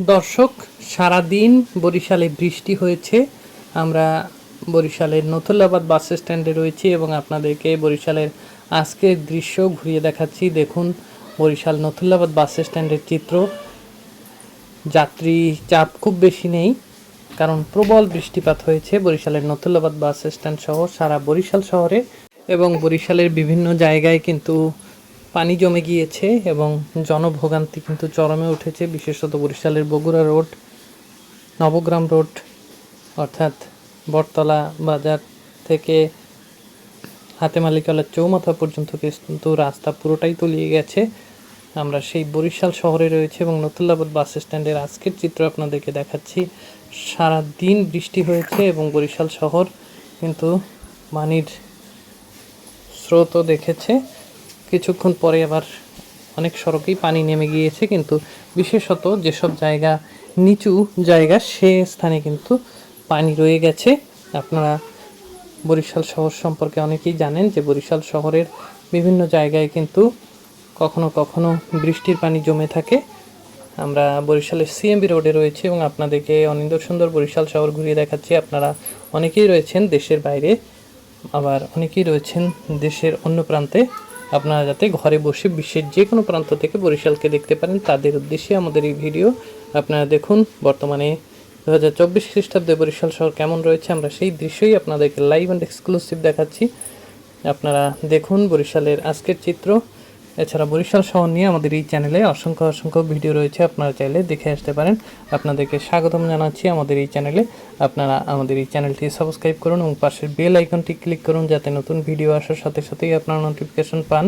দর্শক, সারাদিন বরিশালে বৃষ্টি হয়েছে। আমরা বরিশালের নথুল্লাবাদ বাস স্ট্যান্ডে রয়েছি এবং আপনাদেরকে বরিশালের আজকের দৃশ্য ঘুরিয়ে দেখাচ্ছি। দেখুন, বরিশাল নথুল্লাবাদ বাস স্ট্যান্ডের চিত্র। যাত্রী চাপ খুব বেশি নেই, কারণ প্রবল বৃষ্টিপাত হয়েছে বরিশালের নথুল্লাবাদ বাস স্ট্যান্ড সহ সারা বরিশাল শহরে এবং বরিশালের বিভিন্ন জায়গায় কিন্তু পানি জমে গিয়েছে এবং জনভোগান্তি কিন্তু চরমে উঠেছে, বিশেষত বরিশালের বগুড়া রোড, নবগ্রাম রোড, অর্থাৎ বটতলা বাজার থেকে হাতেমালিকালার চৌমাথা পর্যন্ত কিন্তু রাস্তা পুরোটাই তলিয়ে গেছে। আমরা সেই বরিশাল শহরে রয়েছে এবং নতুল্লাবাদ বাস স্ট্যান্ডের আজকের চিত্র আপনাদেরকে দেখাচ্ছি। সারা দিন বৃষ্টি হয়েছে এবং বরিশাল শহর কিন্তু পানির স্রোতও দেখেছে। কিছুক্ষণ পরে আবার অনেক সড়কেই পানি নেমে গিয়েছে, কিন্তু বিশেষত যেসব জায়গা, নিচু জায়গা, সে স্থানে কিন্তু পানি রয়ে গেছে। আপনারা বরিশাল শহর সম্পর্কে অনেকেই জানেন যে বরিশাল শহরের বিভিন্ন জায়গায় কিন্তু কখনো কখনো বৃষ্টির পানি জমে থাকে। আমরা বরিশালের সিএমবি রোডে রয়েছি এবং আপনাদেরকে অনিন্দর সুন্দর বরিশাল শহর ঘুরিয়ে দেখাচ্ছি। আপনারা অনেকেই রয়েছেন দেশের বাইরে, আবার অনেকেই রয়েছেন দেশের অন্য প্রান্তে। আপনারা যাতে ঘরে বসে বিশ্বের যে কোনো প্রান্ত থেকে বরিশালকে দেখতে পারেন, তাদের উদ্দেশ্যে আমাদের এই ভিডিও। আপনারা দেখুন, বর্তমানে দু হাজার চব্বিশ খ্রিস্টাব্দে বরিশাল শহর কেমন রয়েছে, আমরা সেই দৃশ্যই আপনাদেরকে লাইভ অ্যান্ড এক্সক্লুসিভ দেখাচ্ছি। আপনারা দেখুন বরিশালের আজকের চিত্র। এছাড়া বরিশাল শহর নিয়ে আমাদের এই চ্যানেলে অসংখ্য অসংখ্য ভিডিও রয়েছে, আপনারা চাইলে দেখে আসতে পারেন। আপনাদেরকে স্বাগতম জানাচ্ছি আমাদের এই চ্যানেলে। আপনারা আমাদের এই চ্যানেলটি সাবস্ক্রাইব করুন এবং পাশের বেল আইকনটি ক্লিক করুন যাতে নতুন ভিডিও আসার সাথে সাথেই আপনারা নোটিফিকেশন পান।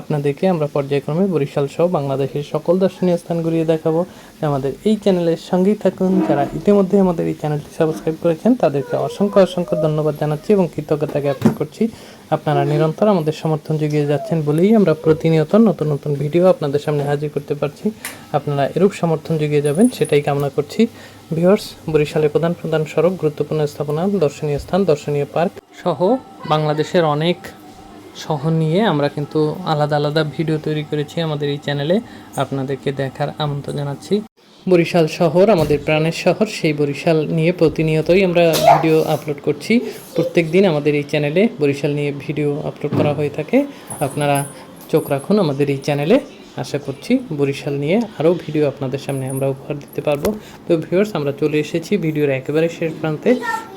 আপনাদেরকে আমরা পর্যায়ক্রমে বরিশাল সহ বাংলাদেশের সকল দর্শনীয় স্থান ঘুরিয়ে দেখাবো। আমাদের এই চ্যানেলের সঙ্গেই থাকুন। যারা ইতিমধ্যে আমাদের এই চ্যানেলটি সাবস্ক্রাইব করেছেন, তাদেরকে অসংখ্য অসংখ্য ধন্যবাদ জানাচ্ছি এবং কৃতজ্ঞতা জ্ঞাপন করছি। আপনারা নিরন্তর আমাদের সমর্থন জুগিয়ে যাচ্ছেন বলেই আমরা প্রতিনিয়ত নতুন নতুন ভিডিও আপনাদের সামনে হাজির করতে পারছি। আপনারা এরূপ সমর্থন জুগিয়ে যাবেন, সেটাই কামনা করছি। ভিউয়ার্স বরিশালের প্রধান প্রধান সড়ক, গুরুত্বপূর্ণ স্থাপনা, দর্শনীয় স্থান, দর্শনীয় পার্ক সহ বাংলাদেশের অনেক শহর নিয়ে আমরা কিন্তু আলাদা আলাদা ভিডিও তৈরি করেছি আমাদের এই চ্যানেলে। আপনাদেরকে দেখার আমন্ত্রণ জানাচ্ছি। বরিশাল শহর, আমাদের প্রাণের শহর, সেই বরিশাল নিয়ে প্রতিনিয়তই আমরা ভিডিও আপলোড করছি। প্রত্যেক দিন আমাদের এই চ্যানেলে বরিশাল নিয়ে ভিডিও আপলোড করা হয়ে থাকে। আপনারা চোখ রাখুন আমাদের এই চ্যানেলে আশা করছি বরিশাল নিয়ে আরও ভিডিও আপনাদের সামনে আমরা উপহার দিতে পারব। তো ভিউয়ার্স আমরা চলে এসেছি ভিডিওর একেবারে শেষ প্রান্তে।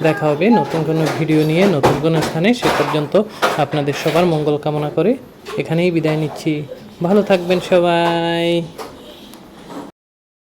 দেখা হবে নতুন কোনো ভিডিও নিয়ে, নতুন কোনো স্থানে। সে পর্যন্ত আপনাদের সবার মঙ্গল কামনা করে। এখানেই বিদায় নিচ্ছি। ভালো থাকবেন সবাই।